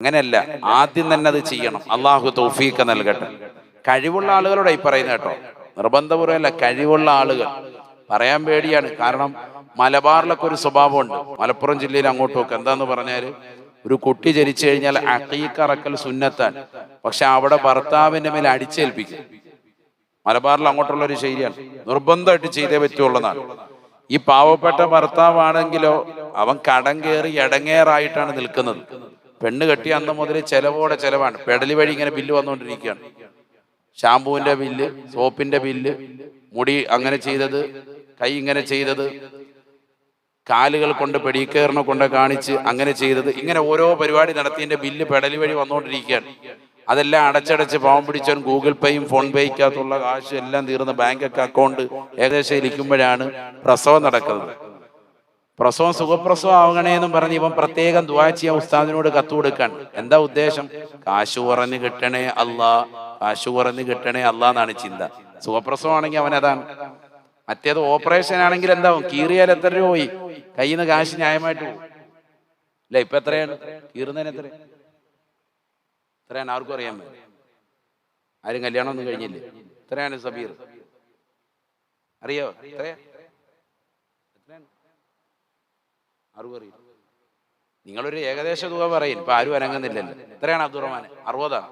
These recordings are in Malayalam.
അങ്ങനെയല്ല ആദ്യം തന്നെ അത് ചെയ്യണം. അള്ളാഹു തൗഫീഖ് നൽകട്ടെ. കഴിവുള്ള ആളുകളോട് ഈ പറയുന്നത് കേട്ടോ. നിർബന്ധപൂർവമല്ല കഴിവുള്ള ആളുകൾ. പറയാൻ പേടിയാണ്. കാരണം മലബാറിലൊക്കെ ഒരു സ്വഭാവമുണ്ട്. മലപ്പുറം ജില്ലയിൽ അങ്ങോട്ടുമൊക്കെ എന്താന്ന് പറഞ്ഞാൽ ഒരു കുട്ടി ജനിച്ചു കഴിഞ്ഞാൽ അക്കീക്കറക്കൽ സുന്നത്താൻ പക്ഷെ അവിടെ ഭർത്താവിന്റെ മേലെ അടിച്ചേൽപ്പിക്കും. മലബാറിൽ അങ്ങോട്ടുള്ള ഒരു ശൈലിയാണ്. നിർബന്ധമായിട്ട് ചെയ്തേ പറ്റുള്ളതാണ്. ഈ പാവപ്പെട്ട ഭർത്താവാണെങ്കിലോ അവൻ കടം കയറി ഇടങ്ങേറായിട്ടാണ് നിൽക്കുന്നത്. പെണ്ണ് കെട്ടിയ അന്ന് മുതൽ ചെലവോടെ ചെലവാണ്. പെടലി വഴി ഇങ്ങനെ ബില്ല് വന്നുകൊണ്ടിരിക്കുകയാണ്. ഷാമ്പുവിന്റെ ബില്ല് സോപ്പിന്റെ ബില്ല് മുടി അങ്ങനെ ചെയ്തത് കൈ ഇങ്ങനെ ചെയ്തത് കാലുകൾ കൊണ്ട് പെടിക്കേറിനെ കൊണ്ട് കാണിച്ച് അങ്ങനെ ചെയ്തത്. ഇങ്ങനെ ഓരോ പരിപാടി നടത്തിയതിന്റെ ബില്ല് പെടലി വഴി വന്നുകൊണ്ടിരിക്കുകയാണ്. അതെല്ലാം അടച്ചടച്ച് പാവം പിടിച്ചവൻ ഗൂഗിൾ പേയും ഫോൺ പേയ്ക്കകത്തുള്ള കാശ് എല്ലാം തീർന്ന് ബാങ്ക് അക്കൗണ്ട് ഏകദേശം ഇരിക്കുമ്പോഴാണ് പ്രസവം നടക്കുന്നത്. പ്രസവം സുഖപ്രസവം ആവണേ എന്നും പറഞ്ഞ് ഇവൻ പ്രത്യേകം ദുവാ ഉസ്താദിനോട് കത്ത് കൊടുക്കാൻ. എന്താ ഉദ്ദേശം? കാശ് കുറഞ്ഞ് കിട്ടണേ അല്ലാ. കാശ് കുറഞ്ഞ് കിട്ടണേ അല്ലാ എന്നാണ് ചിന്ത. സുഖപ്രസവം ആണെങ്കിൽ അവൻ അതാണ്. മറ്റേത് ഓപ്പറേഷൻ ആണെങ്കിൽ എന്താവും? കീറിയാൽ എത്ര രൂപ പോയി? കയ്യിൽ നിന്ന് കാശ് ന്യായമായിട്ട് പോകും അല്ല ഇപ്പൊ എത്രയാണ്? കീറുന്നതിന് എത്ര? എത്രയാണ്? ആർക്കും അറിയാൻ ആരും കല്യാണം ഒന്നും കഴിഞ്ഞില്ലേ? എത്രയാണ് സബീർ? അറിയോ എത്രയാ എത്രയാണ് അറിയില്ല. നിങ്ങളൊരു ഏകദേശ തുക പറയും ഇപ്പൊ ആരും അനങ്ങുന്നില്ലല്ലോ. എത്രയാണ് അബ്ദുറഹ്മാൻ? അറുപതാ?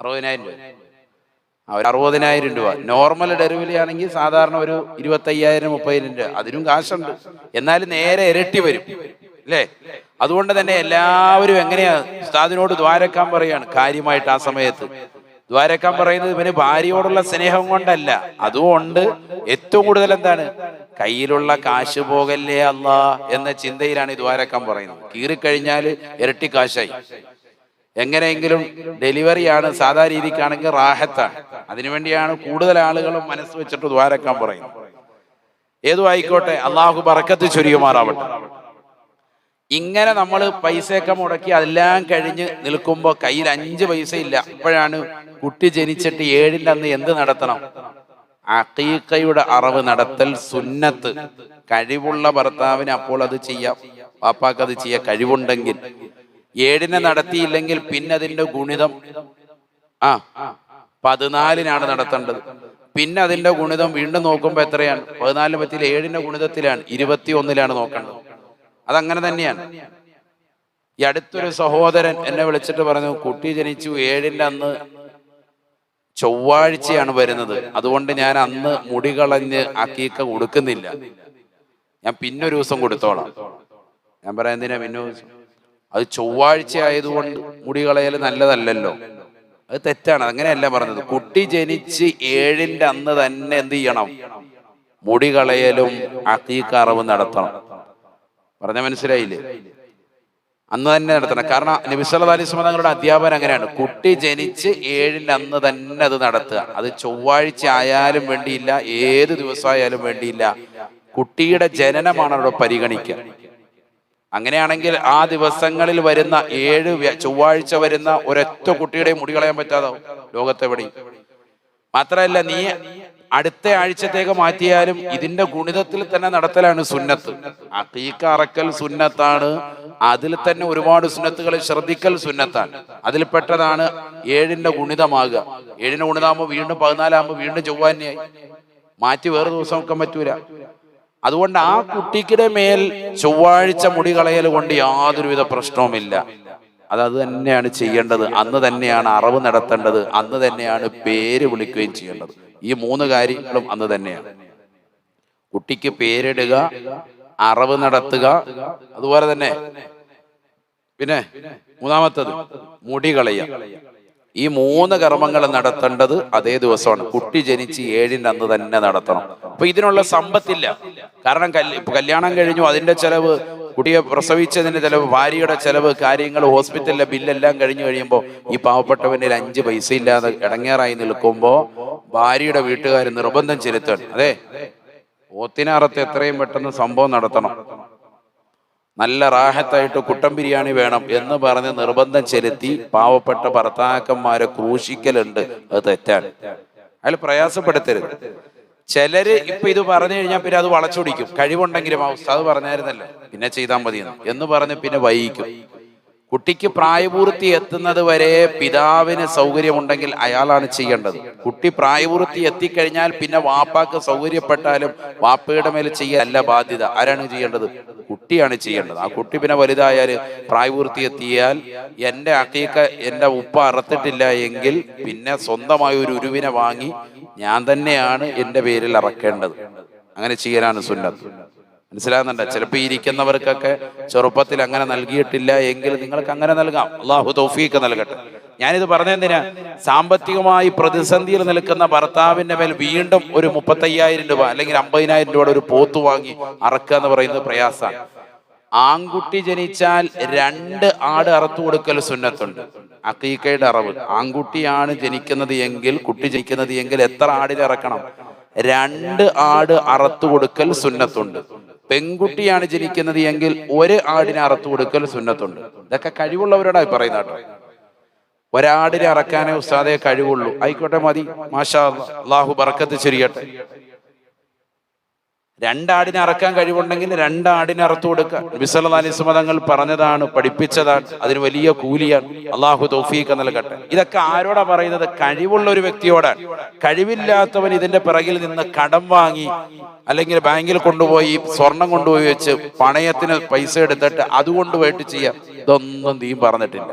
അറുപതിനായിരം രൂപ. ആ ഒരു അറുപതിനായിരം രൂപ. നോർമൽ ഡെലിവറി ആണെങ്കിൽ സാധാരണ ഒരു ഇരുപത്തയ്യായിരം മുപ്പതിനായിരം രൂപ. അതിനും കാശുണ്ട്. എന്നാലും നേരെ ഇരട്ടി വരും. അല്ലേ? അതുകൊണ്ട് തന്നെ എല്ലാവരും എങ്ങനെയാ ഉസ്താദിനോട് ദ്വാരക്കാൻ പറയാണ്? കാര്യമായിട്ട് ആ സമയത്ത്. ദ്വാരക്കാൻ പറയുന്നത് ഇവന് ഭാര്യയോടുള്ള സ്നേഹം കൊണ്ടല്ല. അതുകൊണ്ട് ഏറ്റവും കൂടുതൽ എന്താണ്? കയ്യിലുള്ള കാശ് പോകല്ലേ അല്ല എന്ന ചിന്തയിലാണ് ഈ ദ്വാരക്കാൻ പറയുന്നത്. കീറിക്കഴിഞ്ഞാൽ ഇരട്ടി കാശായി. എങ്ങനെയെങ്കിലും ഡെലിവറിയാണ് സാധാ രീതിക്കാണെങ്കിൽ റാഹത്താണ്. അതിനുവേണ്ടിയാണ് കൂടുതൽ ആളുകളും മനസ്സ് വെച്ചിട്ട് ദ്വാരക്കാൻ പറയുന്നത്. ഏതു ആയിക്കോട്ടെ അള്ളാഹു പറക്കത്ത് ചൊരിയുമാറാവട്ടെ. ഇങ്ങനെ നമ്മൾ പൈസയൊക്കെ മുടക്കി അതെല്ലാം കഴിഞ്ഞ് നിൽക്കുമ്പോൾ കയ്യിൽ അഞ്ച് പൈസ ഇല്ല. അപ്പോഴാണ് കുട്ടി ജനിച്ചിട്ട് ഏഴിന്റെ അന്ന് എന്ത് നടത്തണം? അക്കീക്കയുടെ അറവ് നടത്തൽ സുന്നത്ത്. കഴിവുള്ള ഭർത്താവിന് അപ്പോൾ അത് ചെയ്യാം. പാപ്പാക്ക് അത് ചെയ്യാം കഴിവുണ്ടെങ്കിൽ. ഏഴിനെ നടത്തിയില്ലെങ്കിൽ പിന്നെ അതിന്റെ ഗുണിതം. ആ പതിനാലിനാണ് നടത്തേണ്ടത്. പിന്നെ അതിന്റെ ഗുണിതം വീണ്ടും നോക്കുമ്പോൾ എത്രയാണ്? പതിനാലിന് പറ്റിയില്ല ഏഴിന്റെ ഗുണിതത്തിലാണ്. ഇരുപത്തി ഒന്നിലാണ് നോക്കേണ്ടത്. അതങ്ങനെ തന്നെയാണ്. ഈ അടുത്തൊരു സഹോദരൻ എന്നെ വിളിച്ചിട്ട് പറഞ്ഞു കുട്ടി ജനിച്ചു ഏഴിന്റെ അന്ന് ചൊവ്വാഴ്ചയാണ് വരുന്നത്. അതുകൊണ്ട് ഞാൻ അന്ന് മുടി കളഞ്ഞ് അക്കീക്ക കൊടുക്കുന്നില്ല ഞാൻ പിന്നൊരു ദിവസം കൊടുത്തോളാം ഞാൻ പറയാം എന്തിനാ പിന്നെ അത് ചൊവ്വാഴ്ച ആയതുകൊണ്ട് മുടി കളയൽ നല്ലതല്ലല്ലോ. അത് തെറ്റാണ്. അങ്ങനെയല്ല പറഞ്ഞത്. കുട്ടി ജനിച്ച് ഏഴിന്റെ അന്ന് തന്നെ എന്ത് ചെയ്യണം? മുടി കളയലും അക്കീക്കറവും നടത്തണം. പറഞ്ഞ മനസ്സിലായില്ലേ? അന്ന് തന്നെ നടത്തണം. കാരണം നബിസ്വല്ല അലൈഹി സ്വലങ്ങളുടെ അധ്യാപനം അങ്ങനെയാണ്. കുട്ടി ജനിച്ച് ഏഴിന് അന്ന് തന്നെ അത് നടത്തുക. അത് ചൊവ്വാഴ്ച ആയാലും വേണ്ടിയില്ല ഏത് ദിവസമായാലും വേണ്ടിയില്ല. കുട്ടിയുടെ ജനനമാണ് അവിടെ പരിഗണിക്കുക. അങ്ങനെയാണെങ്കിൽ ആ ദിവസങ്ങളിൽ വരുന്ന ഏഴ് ചൊവ്വാഴ്ച വരുന്ന ഒരൊറ്റ കുട്ടിയുടെ മുടി കളയാൻ പറ്റാതാവും. ലോകത്തെവിടെയും. മാത്രമല്ല നീ അടുത്ത ആഴ്ചത്തേക്ക് മാറ്റിയാലും ഇതിന്റെ ഗുണിതത്തിൽ തന്നെ നടത്തലാണ് സുന്നത്ത്. അക്കീക്ക അറക്കൽ സുന്നത്താണ്. അതിൽ തന്നെ ഒരുപാട് സുന്നത്തുകൾ ശ്രദ്ധിക്കൽ സുന്നത്താണ്. അതിൽപ്പെട്ടതാണ് ഏഴിന്റെ ഗുണിതമാകുക. ഏഴിന്റെ ഗുണിതമാകുമ്പോൾ വീണ്ടും പതിനാലാകുമ്പോൾ വീണ്ടും ചൊവ്വാന്യായി മാറ്റി വേറെ ദിവസം വെക്കാൻ പറ്റൂല. അതുകൊണ്ട് ആ കുട്ടിക്കിടെ മേൽ ചൊവ്വാഴ്ച മുടി കളയൽ കൊണ്ട് യാതൊരുവിധ പ്രശ്നവുമില്ല. അത് അത് തന്നെയാണ് ചെയ്യേണ്ടത്. അന്ന് തന്നെയാണ് അറിവ് നടത്തേണ്ടത്. അന്ന് തന്നെയാണ് പേര് വിളിക്കുകയും ചെയ്യേണ്ടത്. ഈ മൂന്ന് കാര്യങ്ങളും അന്ന് തന്നെയാണ്. കുട്ടിക്ക് പേരിടുക അറിവ് നടത്തുക അതുപോലെ തന്നെ പിന്നെ മൂന്നാമത്തത് മുടി കളയ ഈ മൂന്ന് കർമ്മങ്ങൾ നടത്തേണ്ടത് അതേ ദിവസമാണ്. കുട്ടി ജനിച്ച് ഏഴിന്റെ അന്ന് തന്നെ നടത്തണം. അപ്പൊ ഇതിനുള്ള സമ്പത്തില്ല. കാരണം കല്യാണം കഴിഞ്ഞു അതിന്റെ ചെലവ് കുട്ടിയെ പ്രസവിച്ചതിന് ചിലവ് ഭാര്യയുടെ ചിലവ് കാര്യങ്ങൾ ഹോസ്പിറ്റലിലെ ബില്ലെല്ലാം കഴിഞ്ഞു കഴിയുമ്പോൾ ഈ പാവപ്പെട്ടവന്റെ അഞ്ച് പൈസ ഇല്ലാതെ ഇടങ്ങേറായി നിൽക്കുമ്പോൾ ഭാര്യയുടെ വീട്ടുകാർ നിർബന്ധം ചെലുത്തണം അതെ ഓത്തിനാറത്ത് എത്രയും പെട്ടെന്ന് സംഭവം നടത്തണം. നല്ല റാഹത്തായിട്ട് കുട്ടൻ ബിരിയാണി വേണം എന്ന് പറഞ്ഞ് നിർബന്ധം ചെലുത്തി പാവപ്പെട്ട ഭർത്താക്കന്മാരെ ക്രൂശിക്കലുണ്ട്. അത് തെറ്റാണ്. അയാൾ പ്രയാസപ്പെടുത്തരുത്. ചിലര് ഇപ്പൊ ഇത് പറഞ്ഞു കഴിഞ്ഞാൽ പിന്നെ അത് വളച്ചൊടിക്കും. കഴിവുണ്ടെങ്കിലും ആ ഉസ്താദ് പറഞ്ഞായിരുന്നല്ലോ. പിന്നെ ചെയ്താൽ മതി എന്ന്. പറഞ്ഞ് പിന്നെ വൈകിക്കും. കുട്ടിക്ക് പ്രായപൂർത്തി എത്തുന്നത് വരെ പിതാവിന് സൗകര്യമുണ്ടെങ്കിൽ അയാളാണ് ചെയ്യേണ്ടത്. കുട്ടി പ്രായപൂർത്തി എത്തിക്കഴിഞ്ഞാൽ പിന്നെ വാപ്പാക്ക് സൗകര്യപ്പെട്ടാലും വാപ്പയുടെ മേൽ ചെയ്യല്ല ബാധ്യത. ആരാണ് ചെയ്യേണ്ടത്? കുട്ടിയാണ് ചെയ്യേണ്ടത്. ആ കുട്ടി പിന്നെ വലുതായാൽ പ്രായപൂർത്തി എത്തിയാൽ എന്റെ അക്കീക്ക എന്റെ ഉപ്പ അറത്തിട്ടില്ല എങ്കിൽ പിന്നെ സ്വന്തമായ ഒരു ഉരുവിനെ വാങ്ങി ഞാൻ തന്നെയാണ് എന്റെ പേരിൽ അറക്കേണ്ടത്. അങ്ങനെ ചെയ്യാനാണ് സുന്നത്ത്. മനസ്സിലാകുന്നുണ്ട്. ചിലപ്പോൾ ഇരിക്കുന്നവർക്കൊക്കെ ചെറുപ്പത്തിൽ അങ്ങനെ നൽകിയിട്ടില്ല എങ്കിൽ നിങ്ങൾക്ക് അങ്ങനെ നൽകാം. അള്ളാഹു തൗഫീക്ക് നൽകട്ടെ. ഞാനിത് പറഞ്ഞെന്തിനാ സാമ്പത്തികമായി പ്രതിസന്ധിയിൽ നിൽക്കുന്ന ഭർത്താവിന്റെ മേൽ വീണ്ടും ഒരു മുപ്പത്തയ്യായിരം രൂപ അല്ലെങ്കിൽ അമ്പതിനായിരം രൂപയുടെ ഒരു പോത്ത് വാങ്ങി അറക്കുക എന്ന് പറയുന്നത് പ്രയാസമാണ്. ആൺകുട്ടി ജനിച്ചാൽ രണ്ട് ആട് അറുത്തു കൊടുക്കൽ സുന്നത്തുണ്ട്. അക്കീക്കയുടെ അറവ്. ആൺകുട്ടിയാണ് ജനിക്കുന്നത് എങ്കിൽ കുട്ടി ജനിക്കുന്നത് എങ്കിൽ എത്ര ആടിൽ ഇറക്കണം രണ്ട് ആട് അറത്തു കൊടുക്കൽ സുന്നത്തുണ്ട്. പെൺകുട്ടിയാണ് ജനിക്കുന്നത് എങ്കിൽ ഒരു ആടിനെ അറുത്തു കൊടുക്കൽ സുന്നത്തുണ്ട്. ഇതൊക്കെ കഴിവുള്ളവരോടായി പറയുന്ന കേട്ടോ. ഒരാടിനെ അറക്കാനേ ഉസ്താദെ കഴിവുള്ളൂ. ആയിക്കോട്ടെ മതി. മാഷാ. അള്ളാഹു ബറക്കത്ത് ശരിയട്ടെ രണ്ടാടിനെ അറക്കാൻ കഴിവുണ്ടെങ്കിൽ രണ്ടാടിനെ അറുത്തു കൊടുക്കുക. വിസലതാലിസ്മതങ്ങൾ പറഞ്ഞതാണ് പഠിപ്പിച്ചതാണ് അതിന് വലിയ കൂലിയാണ്. അള്ളാഹു തൗഫീഖ് നൽകട്ടെ. ഇതൊക്കെ ആരോടാ പറയുന്നത്? കഴിവുള്ള ഒരു വ്യക്തിയോടാണ്. കഴിവില്ലാത്തവൻ ഇതിന്റെ പിറകിൽ നിന്ന് കടം വാങ്ങി അല്ലെങ്കിൽ ബാങ്കിൽ കൊണ്ടുപോയി സ്വർണം കൊണ്ടുപോയി വെച്ച് പണയത്തിന് പൈസ എടുത്തിട്ട് അതുകൊണ്ട് പോയിട്ട് ചെയ്യാം. ഇതൊന്നും നീ പറഞ്ഞിട്ടില്ല.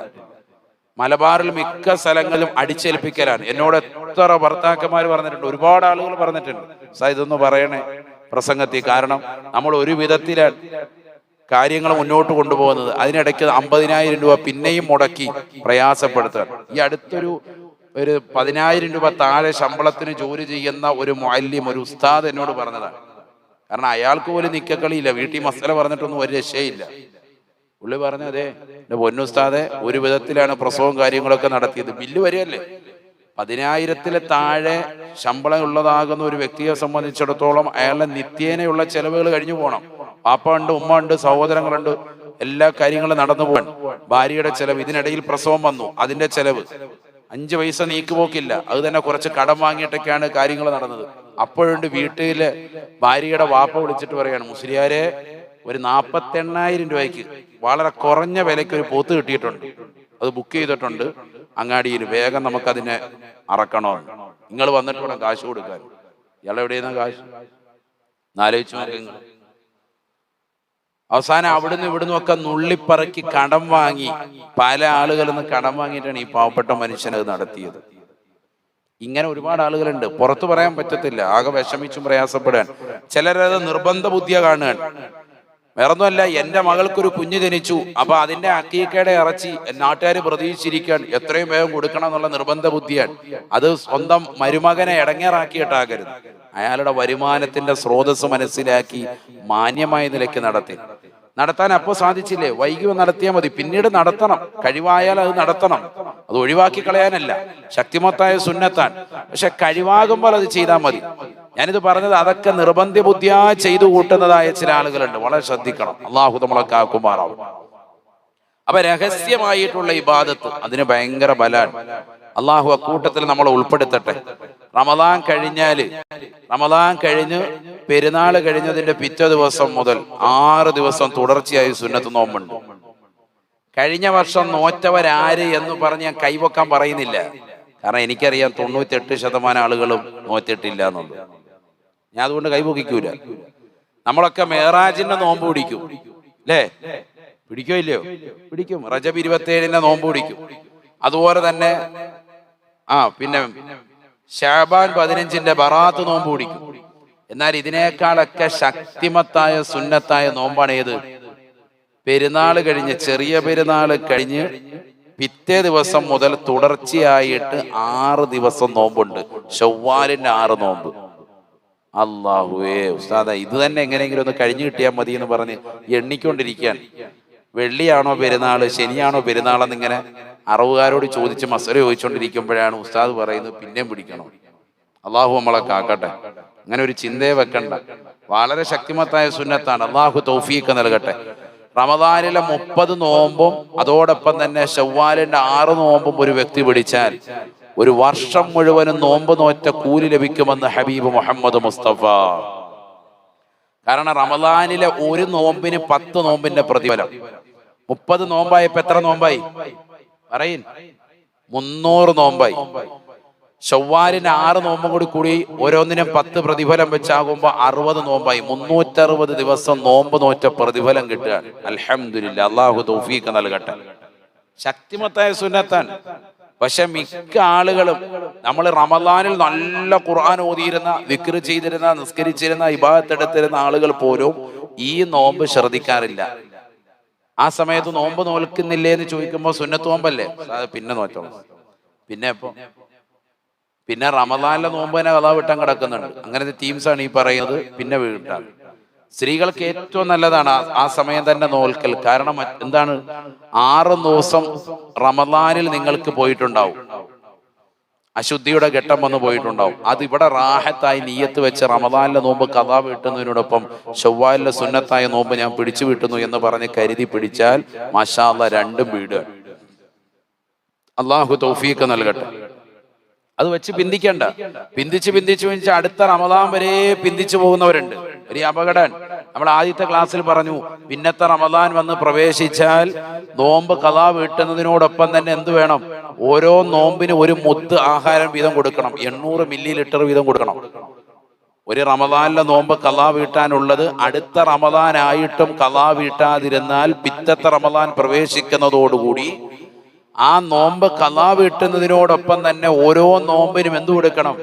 മലബാറിൽ മിക്ക സ്ഥലങ്ങളിലും അടിച്ചേൽപ്പിക്കലാണ്. എന്നോട് എത്ര ഭർത്താക്കന്മാർ പറഞ്ഞിട്ടുണ്ട്. ഒരുപാട് ആളുകൾ പറഞ്ഞിട്ടുണ്ട്. സാ ഇതൊന്ന് പറയണേ. പ്രസംഗത്തിൽ കാരണം നമ്മൾ ഒരു വിധത്തിലാണ് കാര്യങ്ങൾ മുന്നോട്ട് കൊണ്ടുപോകുന്നത്. അതിനിടയ്ക്ക് അമ്പതിനായിരം രൂപ പിന്നെയും മുടക്കി പ്രയാസപ്പെടുത്തുക. ഈ അടുത്തൊരു ഒരു പതിനായിരം രൂപ താഴെ ശമ്പളത്തിന് ജോലി ചെയ്യുന്ന ഒരു മൊല്യം ഒരു ഉസ്താദ് എന്നോട് പറഞ്ഞതാണ്. കാരണം അയാൾക്ക് പോലും നിക്കക്കളിയില്ല. വീട്ടിൽ മസല പറഞ്ഞിട്ടൊന്നും ഒരു രക്ഷയില്ല. പുള്ളി പറഞ്ഞു അതെ എന്റെ പൊന്നുസ്താദെ ഒരു വിധത്തിലാണ് പ്രസവവും കാര്യങ്ങളൊക്കെ നടത്തിയത്. ബില്ല് വരികയല്ലേ? പതിനായിരത്തിലെ താഴെ ശമ്പളം ഉള്ളതാകുന്ന ഒരു വ്യക്തിയെ സംബന്ധിച്ചിടത്തോളം അയാളുടെ നിത്യേനയുള്ള ചെലവുകൾ കഴിഞ്ഞു പോകണം പാപ്പ ഉണ്ട് ഉമ്മ ഉണ്ട് സഹോദരങ്ങളുണ്ട്. എല്ലാ കാര്യങ്ങളും നടന്നു പോകണം ഭാര്യയുടെ ചെലവ് ഇതിനിടയിൽ പ്രസവം വന്നു അതിന്റെ ചെലവ്. അഞ്ച് പൈസ നീക്കുപോക്കില്ല അത് തന്നെ കുറച്ച് കടം വാങ്ങിയിട്ടൊക്കെയാണ് കാര്യങ്ങൾ നടന്നത്. അപ്പോഴുണ്ട് വീട്ടിലെ ഭാര്യയുടെ വാപ്പ വിളിച്ചിട്ട് പറയാണ് മുസ്ലിയാരെ ഒരു നാപ്പത്തെണ്ണായിരം രൂപയ്ക്ക് വളരെ കുറഞ്ഞ വിലയ്ക്ക് ഒരു പോത്ത് കിട്ടിയിട്ടുണ്ട്. അത് ബുക്ക് ചെയ്തിട്ടുണ്ട്. അങ്ങാടിയിൽ വേഗം നമുക്കതിനെ അറക്കണോ നിങ്ങൾ വന്നിട്ട് വേണം കാശ് കൊടുക്കാൻ. ഇയാൾ എവിടെയെന്നാ കാശ്? നാലോചിച്ച് നോക്കി അവസാനം അവിടുന്ന് ഇവിടുന്ന് ഒക്കെ നുള്ളിപ്പറക്കി കടം വാങ്ങി പല ആളുകളിൽ നിന്ന് കടം വാങ്ങിയിട്ടാണ് ഈ പാവപ്പെട്ട മനുഷ്യനത് നടത്തിയത്. ഇങ്ങനെ ഒരുപാട് ആളുകളുണ്ട്. പുറത്തു പറയാൻ പറ്റത്തില്ല. ആകെ വിഷമിച്ചും പ്രയാസപ്പെടാൻ ചിലരത് നിർബന്ധ ബുദ്ധിയ കാണുകയാണ് വേറൊന്നുമല്ല എന്റെ മകൾക്കൊരു കുഞ്ഞ് ജനിച്ചു. അപ്പൊ അതിന്റെ അക്കീക്കയുടെ ഇറച്ചി നാട്ടുകാർ പ്രതീക്ഷിച്ചിരിക്കാൻ എത്രയും വേഗം കൊടുക്കണം എന്നുള്ള നിർബന്ധ ബുദ്ധിയാണ്. അത് സ്വന്തം മരുമകനെ ഇടങ്ങേറാക്കിയിട്ടാകരുത് അയാളുടെ വരുമാനത്തിന്റെ സ്രോതസ് മനസ്സിലാക്കി മാന്യമായ നിലയ്ക്ക് നടത്തി. നടത്താൻ അപ്പോൾ സാധിച്ചില്ലേ? വൈകി നടത്തിയാൽ മതി. പിന്നീട് നടത്തണം. കഴിവായാൽ അത് നടത്തണം. അത് ഒഴിവാക്കി കളയാനല്ല. ശക്തിമത്തായ സുന്നത്താൻ. പക്ഷെ കഴിവാകുമ്പോൾ അത് ചെയ്താൽ മതി. ഞാനിത് പറഞ്ഞത് അതൊക്കെ നിർബന്ധ ബുദ്ധിയാ ചെയ്തു കൂട്ടുന്നതായ ചില ആളുകളുണ്ട്. വളരെ ശ്രദ്ധിക്കണം. അള്ളാഹു നമ്മളൊക്കെ ആക്കുമാറാവും അപ്പൊ രഹസ്യമായിട്ടുള്ള ഇബാദത്ത് അതിന് ഭയങ്കര ബലാണ് അള്ളാഹു ആ കൂട്ടത്തിൽ നമ്മൾ ഉൾപ്പെടുത്തട്ടെ. റമദാൻ കഴിഞ്ഞാൽ റമദാൻ കഴിഞ്ഞ് പെരുന്നാൾ കഴിഞ്ഞതിന്റെ പിറ്റേ ദിവസം മുതൽ ആറ് ദിവസം തുടർച്ചയായി സുന്നത്ത് നോമ്പുണ്ട്. കഴിഞ്ഞ വർഷം നോറ്റവരാര് എന്ന് പറഞ്ഞ് ഞാൻ കൈവക്കാൻ പറയുന്നില്ല. കാരണം എനിക്കറിയാം തൊണ്ണൂറ്റെട്ട് ശതമാനം ആളുകളും നോറ്റിട്ടില്ല എന്നുള്ളത്. ഞാൻ അതുകൊണ്ട് കൈപൊക്കിക്കൂല നമ്മളൊക്കെ മേറാജിന്റെ നോമ്പ് പിടിക്കും. അല്ലേ പിടിക്കോ ഇല്ലയോ? പിടിക്കും. റജബ് ഇരുപത്തേഴിന്റെ നോമ്പ് പിടിക്കും. അതുപോലെ തന്നെ ആ പിന്നെ ഷാബാൻ പതിനഞ്ചിന്റെ ബറാത്ത് നോമ്പ് പിടിക്കും. എന്നാൽ ഇതിനേക്കാളൊക്കെ ശക്തിമത്തായ സുന്നത്തായ നോമ്പാണ് ഏത്? പെരുന്നാൾ കഴിഞ്ഞ് ചെറിയ പെരുന്നാൾ കഴിഞ്ഞ് പിറ്റേ ദിവസം മുതൽ തുടർച്ചയായിട്ട് ആറ് ദിവസം നോമ്പുണ്ട്. ചൊവ്വാലിന്റെ ആറ് നോമ്പ്. അള്ളാഹുവേ ഉസ്താദ ഇത് തന്നെ എങ്ങനെയെങ്കിലും ഒന്ന് കഴിഞ്ഞു കിട്ടിയാൽ മതി എന്ന് പറഞ്ഞ് എണ്ണിക്കൊണ്ടിരിക്കാൻ വെള്ളിയാണോ പെരുന്നാൾ ശനിയാണോ പെരുന്നാളെന്ന് ഇങ്ങനെ അറവുകാരോട് ചോദിച്ച് മസര ചോദിച്ചുകൊണ്ടിരിക്കുമ്പോഴാണ് ഉസ്താദ് പറയുന്നത് പിന്നെയും പിടിക്കണം. അള്ളാഹു നമ്മളെ കാക്കട്ടെ. അങ്ങനെ ഒരു ചിന്തയെ വെക്കണ്ട. വളരെ ശക്തിമത്തായ സുന്നത്താണ്. അള്ളാഹു തൗഫീഖ് നൽകട്ടെ. റമദാനിലെ മുപ്പത് നോമ്പും അതോടൊപ്പം തന്നെ ഷവ്വാലിന്റെ ആറ് നോമ്പും ഒരു വ്യക്തി പിടിച്ചാൽ ഒരു വർഷം മുഴുവനും നോമ്പ് നോറ്റ കൂലി ലഭിക്കുമെന്ന് ഹബീബ് മുഹമ്മദ് മുസ്തഫ. കാരണം റമദാനിലെ ഒരു നോമ്പിന് പത്ത് നോമ്പിന്റെ പ്രതിഫലം. മുപ്പത് നോമ്പായപ്പോ എത്ര നോമ്പായി? പറയിൻ മുന്നൂറ് നോമ്പായി. ചൊവ്വാലിന് ആറ് നോമ്പും കൂടി കൂടി ഓരോന്നിനും പത്ത് പ്രതിഫലം വെച്ചാകുമ്പോ അറുപത് നോമ്പായി. മുന്നൂറ്ററുപത് ദിവസം നോമ്പ് നോറ്റ പ്രതിഫലം കിട്ടുക. അലഹമില്ല അള്ളാഹു തൗഫീഖ് നൽകട്ടെ. ശക്തിമത്തായ സുന്നത്താൻ. പക്ഷെ മിക്ക ആളുകളും നമ്മൾ റമദാനിൽ നല്ല ഖുർആൻ ഓതിയിരുന്ന വിക്ര് ചെയ്തിരുന്ന നിസ്കരിച്ചിരുന്ന ഇബാദത്തെടുത്തിരുന്ന ആളുകൾ പോലും ഈ നോമ്പ് ശ്രദ്ധിക്കാറില്ല. ആ സമയത്ത് നോമ്പ് നോൽക്കുന്നില്ലേ എന്ന് ചോദിക്കുമ്പോൾ സുന്നത്ത് നോമ്പല്ലേ? പിന്നെ നോറ്റോളൂ പിന്നെ എപ്പോ? പിന്നെ റമദാനിലെ നോമ്പ് തന്നെ കഥാ വിട്ടാൻ കിടക്കുന്നുണ്ട്. അങ്ങനത്തെ തീംസാണ് ഈ പറയുന്നത്. പിന്നെ വീട്ടാണ്. സ്ത്രീകൾക്ക് ഏറ്റവും നല്ലതാണ് ആ സമയം തന്നെ നോൽക്കൽ. കാരണം എന്താണ്? ആറ് ദിവസം റമദാനിൽ നിങ്ങൾക്ക് പോയിട്ടുണ്ടാവും. അശുദ്ധിയുടെ ഘട്ടം വന്നു പോയിട്ടുണ്ടാവും. അത് ഇവിടെ റാഹത്തായി നീയത്ത് വെച്ച് റമദാനിലെ നോമ്പ് കഥാ വീട്ടുന്നതിനോടൊപ്പം ചൊവ്വാലിലെ സുന്നത്തായ നോമ്പ് ഞാൻ പിടിച്ചു വീട്ടുന്നു എന്ന് പറഞ്ഞ് കരുതി പിടിച്ചാൽ മഷാല രണ്ടും വീട്. അള്ളാഹു തൗഫീഖ് നൽകട്ടെ. അത് വെച്ച് പിന്തിക്കണ്ട. പിന്തിച്ച് പിന്തിച്ച് പിന്തിച്ച് അടുത്ത റമദാൻ വരെ പിന്തിച്ചു പോകുന്നവരുണ്ട്. ഒരു അപകടം. നമ്മൾ ആദ്യത്തെ ക്ലാസ്സിൽ പറഞ്ഞു പിന്നത്തെ റമദാൻ വന്ന് പ്രവേശിച്ചാൽ നോമ്പ് കഥാ വീട്ടുന്നതിനോടൊപ്പം തന്നെ എന്ത് വേണം? ഓരോ നോമ്പിന് ഒരു മുത്ത് ആഹാരം വീതം കൊടുക്കണം. എണ്ണൂറ് മില്ലി ലിറ്റർ വീതം കൊടുക്കണം. ഒരു റമദാനിലെ നോമ്പ് കലാ വീട്ടാനുള്ളത് അടുത്ത റമദാനായിട്ടും കലാ വീട്ടാതിരുന്നാൽ പിറ്റത്തെ റമദാൻ പ്രവേശിക്കുന്നതോടുകൂടി ആ നോമ്പ് കലാ വീട്ടുന്നതിനോടൊപ്പം തന്നെ ഓരോ നോമ്പിനും എന്ത് കൊടുക്കണം?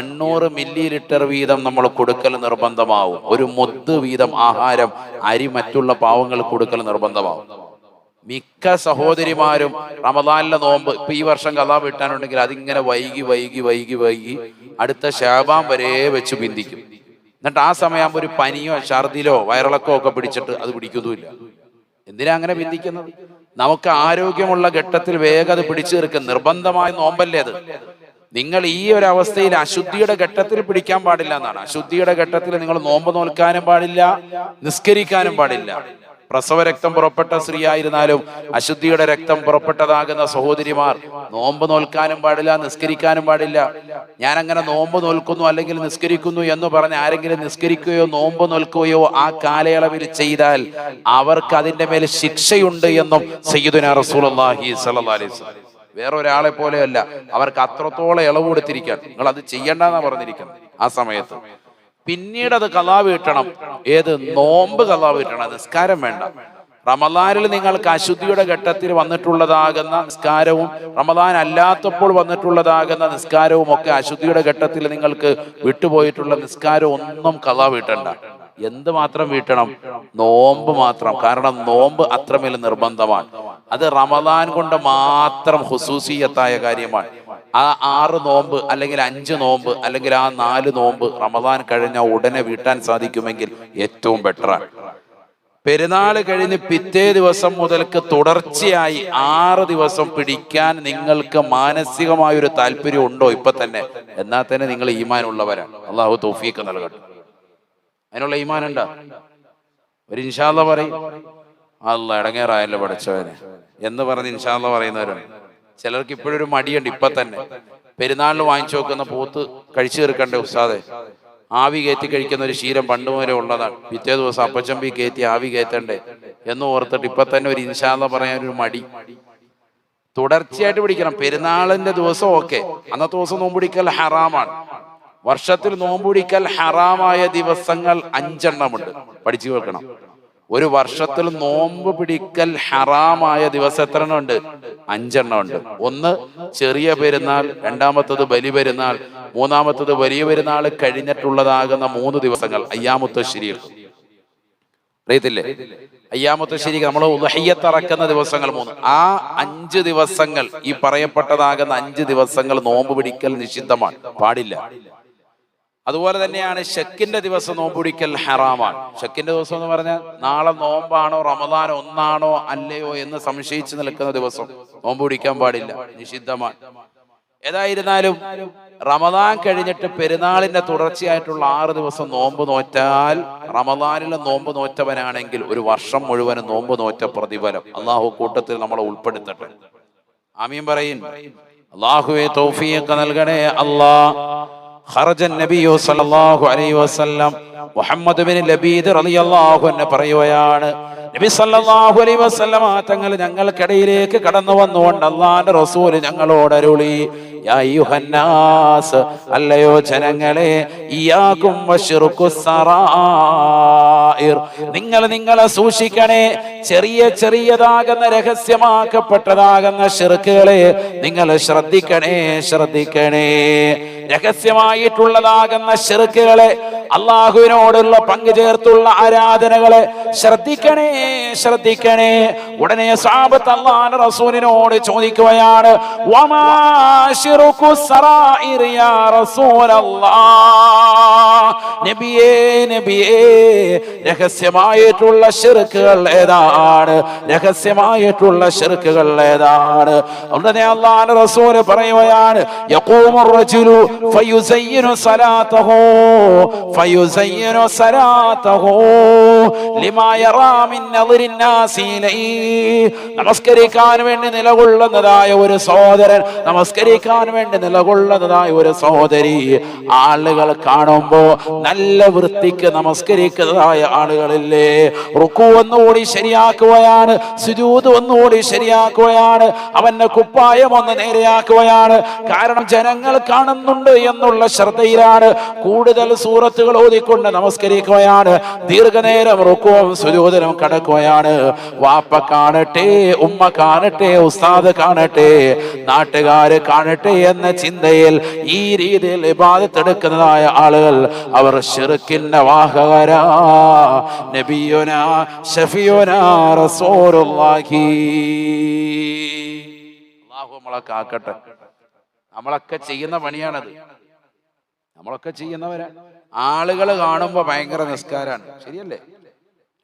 എണ്ണൂറ് മില്ലി ലിറ്റർ വീതം നമ്മൾ കൊടുക്കൽ നിർബന്ധമാവും. ഒരു മുത്ത് വീതം ആഹാരം അരി മറ്റുള്ള പാവങ്ങൾ കൊടുക്കൽ നിർബന്ധമാവും. മിക്ക സഹോദരിമാരും റമദാനിലെ നോമ്പ് ഇപ്പൊ ഈ വർഷം കഥാ വീട്ടാനുണ്ടെങ്കിൽ അതിങ്ങനെ വൈകി വൈകി വൈകി വൈകി അടുത്ത ശാപം വരെ വെച്ച് പിന്തിക്കും. എന്നിട്ട് ആ സമയം ഒരു പനിയോ ഛർദിലോ വയറിളക്കോ ഒക്കെ പിടിച്ചിട്ട് അത് പിടിക്കുന്നുമില്ല. എന്തിനാ അങ്ങനെ പിന്തിക്കുന്നത്? നമുക്ക് ആരോഗ്യമുള്ള ഘട്ടത്തിൽ വേഗത പിടിച്ചു തീർക്കും. നിർബന്ധമായ നോമ്പല്ലേ അത്? നിങ്ങൾ ഈ ഒരു അവസ്ഥയിൽ അശുദ്ധിയുടെ ഘട്ടത്തിൽ പിടിക്കാൻ പാടില്ല എന്നാണ്. അശുദ്ധിയുടെ ഘട്ടത്തിൽ നിങ്ങൾ നോമ്പ് നോൽക്കാനും പാടില്ല നിസ്കരിക്കാനും പാടില്ല. പ്രസവ രക്തം പുറപ്പെട്ട സ്ത്രീ ആയിരുന്നാലും അശുദ്ധിയുടെ രക്തം പുറപ്പെട്ടതാകുന്ന സഹോദരിമാർ. നോമ്പ് നോൽക്കാനും പാടില്ല നിസ്കരിക്കാനും പാടില്ല. ഞാൻ അങ്ങനെ നോമ്പ് നോൽക്കുന്നു അല്ലെങ്കിൽ നിസ്കരിക്കുന്നു എന്ന് പറഞ്ഞ് ആരെങ്കിലും നിസ്കരിക്കുകയോ നോമ്പ് നോൽക്കുകയോ ആ കാലയളവിൽ ചെയ്താൽ അവർക്ക് അതിന്റെ മേൽ ശിക്ഷയുണ്ട് എന്നും സയ്യിദുന അലൈഹി വസല്ലം വേറെ ഒരാളെ പോലെയല്ല അവർക്ക് അത്രത്തോളം ഇളവ് കൊടുത്തിരിക്കാൻ നിങ്ങൾ അത് ചെയ്യണ്ടെന്നാണ് പറഞ്ഞിരിക്കുന്നത് ആ സമയത്ത്. പിന്നീട് അത് കലാ വീട്ടണം ഏത് നോമ്പ് കലാ വീട്ടണം നിസ്കാരം വേണ്ട. റമദാനിൽ നിങ്ങൾക്ക് അശുദ്ധിയുടെ ഘട്ടത്തിൽ വന്നിട്ടുള്ളതാകുന്ന നിസ്കാരവും റമദാൻ അല്ലാത്തപ്പോൾ വന്നിട്ടുള്ളതാകുന്ന നിസ്കാരവും ഒക്കെ അശുദ്ധിയുടെ ഘട്ടത്തിൽ നിങ്ങൾക്ക് വിട്ടുപോയിട്ടുള്ള നിസ്കാരം ഒന്നും കഥ വീട്ടണ്ട എന്ത് മാത്രം വീട്ടണം? നോമ്പ് മാത്രം. കാരണം നോമ്പ് അത്രമേൽ നിർബന്ധമാണ്. അത് റമദാൻ കൊണ്ട് മാത്രം ഹുസൂസിയത്തായ കാര്യമാണ്. ആ ആറ് നോമ്പ് അല്ലെങ്കിൽ അഞ്ച് നോമ്പ് അല്ലെങ്കിൽ ആ നാല് നോമ്പ് റമദാൻ കഴിഞ്ഞ ഉടനെ വീട്ടാൻ സാധിക്കുമെങ്കിൽ ഏറ്റവും ബെറ്ററാണ്. പെരുന്നാൾ കഴിഞ്ഞ് പിറ്റേ ദിവസം മുതൽക്ക് തുടർച്ചയായി ആറ് ദിവസം പിടിക്കാൻ നിങ്ങൾക്ക് മാനസികമായ ഒരു താല്പര്യം ഉണ്ടോ ഇപ്പൊ തന്നെ എന്നാൽ തന്നെ നിങ്ങൾ ഈമാനുള്ളവരാണ്. അള്ളാഹു തൗഫീഖ് നൽകട്ടെ. അതിനുള്ള ഈമാൻ ഉണ്ടോ ഒരു ഇൻഷാല്ല പറയും. അല്ല ഇടങ്ങേറായല്ലോ പഠിച്ചവന്. എന്ന് പറഞ്ഞ് ഇൻഷാല്ല പറയുന്നവരുണ്ട് ചിലർക്ക് ഇപ്പോഴൊരു മടിയുണ്ട് ഇപ്പൊ തന്നെ. പെരുന്നാളിൽ വാങ്ങിച്ചു വെക്കുന്ന പോത്ത് കഴിച്ചു തീർക്കണ്ടേ ഉസ്താദെ? ആവി കയറ്റി കഴിക്കുന്ന ഒരു ശീലം പണ്ട് മുതലേ ഉള്ളതാണ്. പിറ്റേ ദിവസം അപ്പച്ചമ്പി കയറ്റി ആവി കയറ്റണ്ടേ? എന്ന് ഓർത്തിട്ട് ഇപ്പൊ തന്നെ ഒരു ഇൻഷാല്ല പറയാൻ ഒരു മടി. തുടർച്ചയായിട്ട് പിടിക്കണം. പെരുന്നാളിന്റെ ദിവസം ഓക്കെ. അന്നത്തെ ദിവസം നോമ്പ് പിടിക്കൽ ഹറാമാണ്. വർഷത്തിൽ നോമ്പ് പിടിക്കൽ ഹറാമായ ദിവസങ്ങൾ അഞ്ചെണ്ണമുണ്ട്. പഠിച്ചു വെക്കണം. ഒരു വർഷത്തിൽ നോമ്പ് പിടിക്കൽ ഹറാമായ ദിവസം എത്ര ഉണ്ട് അഞ്ചെണ്ണം ഉണ്ട് ഒന്ന് ചെറിയ പെരുന്നാൾ രണ്ടാമത്തത് ബലി പെരുന്നാൾ മൂന്നാമത്തത് വലിയ പെരുന്നാൾ കഴിഞ്ഞിട്ടുള്ളതാകുന്ന മൂന്ന് ദിവസങ്ങൾ അയ്യാമുത്ത ശരീർ അറിയത്തില്ലേ? അയ്യാമത്തെ ശരിക്ക് നമ്മൾ ഉദഹയ്യത്തറക്കുന്ന ദിവസങ്ങൾ മൂന്ന്. ആ അഞ്ച് ദിവസങ്ങൾ ഈ പറയപ്പെട്ടതാകുന്ന അഞ്ച് ദിവസങ്ങൾ നോമ്പ് പിടിക്കൽ നിഷിദ്ധമാണ്. പാടില്ല. അതുപോലെ തന്നെയാണ് ഷെക്കിന്റെ ദിവസം നോമ്പുടിക്കൽ ഹെറാമാണ്. ഷെക്കിന്റെ ദിവസം എന്ന് പറഞ്ഞാൽ നാളെ നോമ്പാണോ റമദാൻ ഒന്നാണോ അല്ലയോ എന്ന് സംശയിച്ചു നിൽക്കുന്ന ദിവസം. നോമ്പുടിക്കാൻ പാടില്ല നിഷിദ്ധമാണ്. ഏതായിരുന്നാലും റമദാൻ കഴിഞ്ഞിട്ട് പെരുന്നാളിന്റെ തുടർച്ചയായിട്ടുള്ള ആറ് ദിവസം നോമ്പ് നോറ്റാൽ റമദാനിലെ നോമ്പ് നോറ്റവനാണെങ്കിൽ ഒരു വർഷം മുഴുവനും നോമ്പ് നോറ്റ പ്രതിഫലം. അള്ളാഹു കൂട്ടത്തിൽ നമ്മളെ ഉൾപ്പെടുത്തട്ടെ. ആമീൻ പറയും. അള്ളാഹുവെ തോഫിയൊക്കെ നൽകണേ അല്ലാ ഖറജൻ നബിയു സല്ലല്ലാഹു അലൈഹി വസല്ലം മുഹമ്മദ് ബിൻ ലബീദ് റളിയല്ലാഹു അൻഹു പറയുകയാണ് നബി സല്ലല്ലാഹു അലൈഹി വസല്ലമ തങ്ങൾ ഞങ്ങൾക്കിടയിലേക്ക് കടന്നു വന്നുകൊണ്ട് അള്ളാന്റെ റസൂൽ ഞങ്ങളോട് അരുളി അല്ലയോ ജനങ്ങളെ നിങ്ങൾ നിങ്ങളെ സൂക്ഷിക്കണേ ചെറിയ ചെറിയതാകുന്ന രഹസ്യമാക്കപ്പെട്ടതാകുന്ന ഷിർക്കുകളെ നിങ്ങൾ ശ്രദ്ധിക്കണേ ശ്രദ്ധിക്കണേ. രഹസ്യമായിട്ടുള്ളതാകുന്ന ഷിർക്കുകളെ അള്ളാഹുവിനോടുള്ള പങ്കുചേർത്തുള്ള ആരാധനകളെ ശ്രദ്ധിക്കണേ ശ്രദ്ധിക്കണേ. ഉടനെ സാബത്ത് അള്ളാൻ റസൂലിനോട് ചോദിക്കുകയാണ് നബിയേ നബിയേ രഹസ്യമായിട്ടുള്ള ഷിർക്കുകൾ ഏതാണ്? രഹസ്യമായിട്ടുള്ള ഷിർക്കുകൾ ഏതാണ്? ഉടനെ അള്ളാൻ റസൂൽ പറയുകയാണ് ലിമാ യറാ മിൻ നമസ്കരിക്കാൻ വേണ്ടി നിലകൊള്ളുന്നതായ ഒരു സഹോദരൻ നമസ്കരിക്കാൻ വേണ്ടി നിലകൊള്ളുന്നതായ ഒരു സഹോദരി. ആളുകൾ കാണുമ്പോ നല്ല വൃത്തിക്ക് നമസ്കരിക്കുന്നതായ ആളുകളില്ലേ. റുക്കു ഒന്നുകൂടി ശരിയാക്കുകയാണ് സുജൂത് ഒന്നുകൂടി ശരിയാക്കുകയാണ് അവന്റെ കുപ്പായം ഒന്ന് നേരെയാക്കുകയാണ്. കാരണം ജനങ്ങൾ കാണുന്നുണ്ട് എന്നുള്ള ശ്രദ്ധയിലാണ് കൂടുതൽ സൂറത്തുകൾ ഓതിക്കൊണ്ട് നമസ്കരിക്കുകയാണ്. ദീർഘനേരം റുക്കുവും സുജൂതനും കടക്കുകയാണ് വാപ്പ കാണട്ടെ ഉമ്മ കാണട്ടെ ഉസ്താദ് കാണട്ടെ നാട്ടുകാര് കാണട്ടെ എന്ന ചിന്തയിൽ ഈ രീതിയിൽ വിവാദത്തെടുക്കുന്നതായ ആളുകൾ അവർ ഷിറുക്കിന്റെ വാഹകരാ. നബിയോന ഷഫിയുന റസൂലുള്ളാഹി. കാക്കട്ടെ. നമ്മളൊക്കെ ചെയ്യുന്ന പണിയാണത്. നമ്മളൊക്കെ ചെയ്യുന്നവരാ. ആളുകൾ കാണുമ്പോ ഭയങ്കര നിസ്കാരാണ്. ശരിയല്ലേ?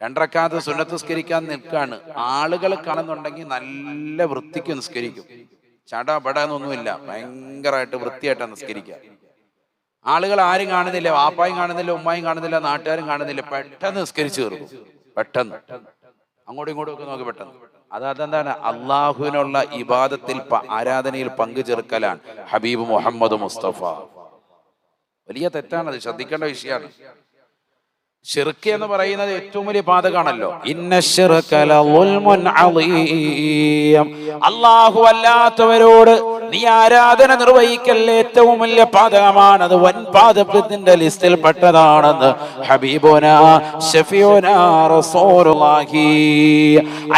രണ്ടരക്കാത്ത് സുന്നത്ത് നിസ്കരിക്കാൻ നിൽക്കാണ്. ആളുകൾ കാണുന്നുണ്ടെങ്കിൽ നല്ല വൃത്തിക്ക് നിസ്കരിക്കും. ചട പട എന്നൊന്നുമില്ല. ഭയങ്കരമായിട്ട് വൃത്തിയായിട്ടാണ് നിസ്കരിക്കുക. ആളുകൾ ആരും കാണുന്നില്ല. വാപ്പായും കാണുന്നില്ല ഉമ്മായും കാണുന്നില്ല നാട്ടുകാരും കാണുന്നില്ല. പെട്ടെന്ന് നിസ്കരിച്ചു തീർന്നു പെട്ടെന്ന്. അങ്ങോട്ടും ഇങ്ങോട്ടും ഒക്കെ നോക്കി പെട്ടെന്ന്. അത് അതെന്താണ്? അള്ളാഹുവിനുള്ള ഇബാദത്തിൽ ആരാധനയിൽ പങ്കുചേർക്കലാണ് ഹബീബ് മുഹമ്മദ് മുസ്തഫ. വലിയ തെറ്റാണത്. ശ്രദ്ധിക്കേണ്ട വിഷയമാണ്. ഷിർക്ക് എന്ന് പറയുന്നത് ഏറ്റവും വലിയ പാതകാണല്ലോ. അല്ലാഹു അല്ലാത്തവരോട് നീ ആരാധന നിർവഹിക്കൽ ഏറ്റവും വലിയ പാതകമാണ് അത് വൻ പാതകത്തിന്റെ ലിസ്റ്റിൽ പെട്ടതാണെന്ന് ഹബീബോന